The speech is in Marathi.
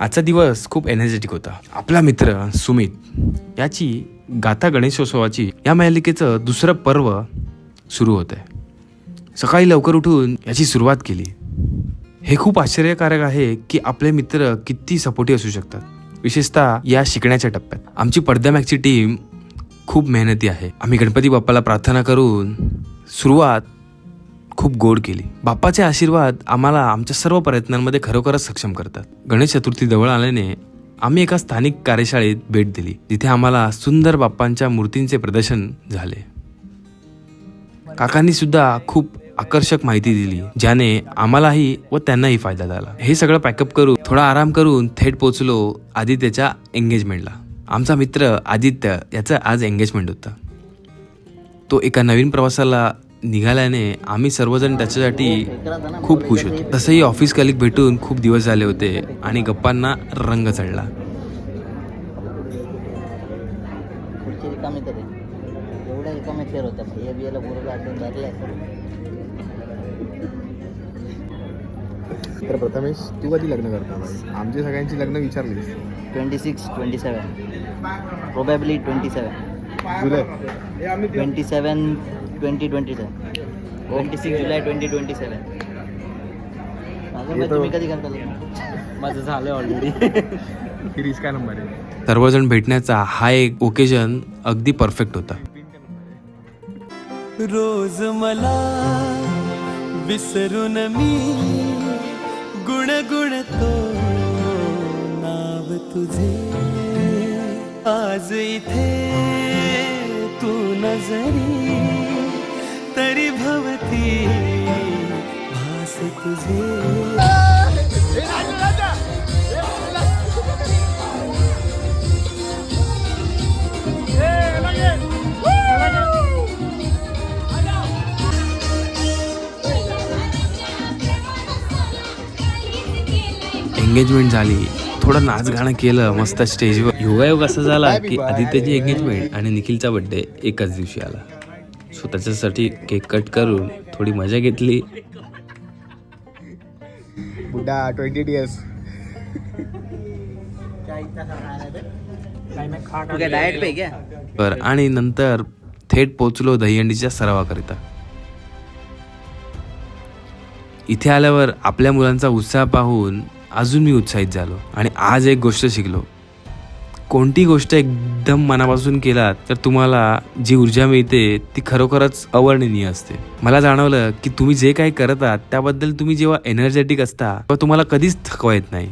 आजचा दिवस खूप एनर्जेटिक होता. आपला मित्र सुमित याची गाथा गणेशोत्सवाची या मालिकेचं दुसरं पर्व सुरू होत आहे सकाळी लवकर उठून याची सुरुवात केली. हे खूप आश्चर्यकारक आहे की आपले मित्र किती सपोर्टिव्ह असू शकतात. विशेषतः या शिकण्याच्या टप्प्यात. आमची पडद्यामॅकची टीम खूप मेहनती आहे. आम्ही गणपती बाप्पाला प्रार्थना करून सुरुवात खूप गोड केली. बाप्पाचे आशीर्वाद आम्हाला आमच्या सर्व प्रयत्नांमध्ये खरोखरच सक्षम करतात. गणेश चतुर्थी जवळ आल्याने आम्ही एका स्थानिक कार्यशाळेत भेट दिली जिथे आम्हाला सुंदर बाप्पांच्या मूर्तींचे प्रदर्शन झाले. काकांनी सुद्धा खूप आकर्षक माहिती दिली ज्याने आम्हालाही व त्यांनाही फायदा झाला. हे सगळं पॅकअप करून थोडा आराम करून थेट पोचलो आदित्यच्या एंगेजमेंटला आमचा मित्र आदित्य याचं आज एंगेजमेंट होतं. तो एका नवीन प्रवासाला निघाल्याने आम्ही सर्वजण त्याच्यासाठी खूप खुश होतो. तसंही ऑफिस कलिक भेटून खूप दिवस झाले होते आणि गप्पांना रंग चढला. तरी प्रथमेश तू कधी लग्न करता भाई? आमची सगळ्यांची लग्न विचारलीस. Twenty six twenty seven probably twenty seven जुलै. Twenty seven twenty twenty seven twenty six जुलै ट्वेंटी ट्वेंटी सेवन तुम्ही कधी करता? माझं झालं ऑलरेडी सिरीज काय नंबर आहे? सर्वजण भेटण्याचा हा एक ओकेजन अगदी परफेक्ट होता. रोज मला विसरून मी गुणगुणतो नाव तुझे. आज इथे तू नजरी तरी भवती भास तुझे. एंगेजमेंट झाली. थोडं नाच गाणं केलं मस्त स्टेजवर योगायोग असा झाला की आदित्यची एंगेजमेंट आणि निखिलचा बर्थडे एकाच दिवशी आला. सो त्याच्यासाठी केक कट करून थोडी मजा घेतली. बुड्डा ट्वेंटी इयर्स आणि नंतर थेट पोचलो दहीहंडीच्या सरावाकरिता. इथे आल्यावर आपल्या मुलांचा उत्साह पाहून अजून मी उत्साहित झालो आणि आज एक गोष्ट शिकलो. कोणती गोष्ट एकदम मनापासून केलात तर तुम्हाला जी ऊर्जा मिळते ती खरोखरच अवर्णनीय असते. मला जाणवलं की तुम्ही जे काही करत आहात त्याबद्दल तुम्ही जेव्हा एनर्जेटिक असता तेव्हा तुम्हाला कधीच थकवा येत नाही.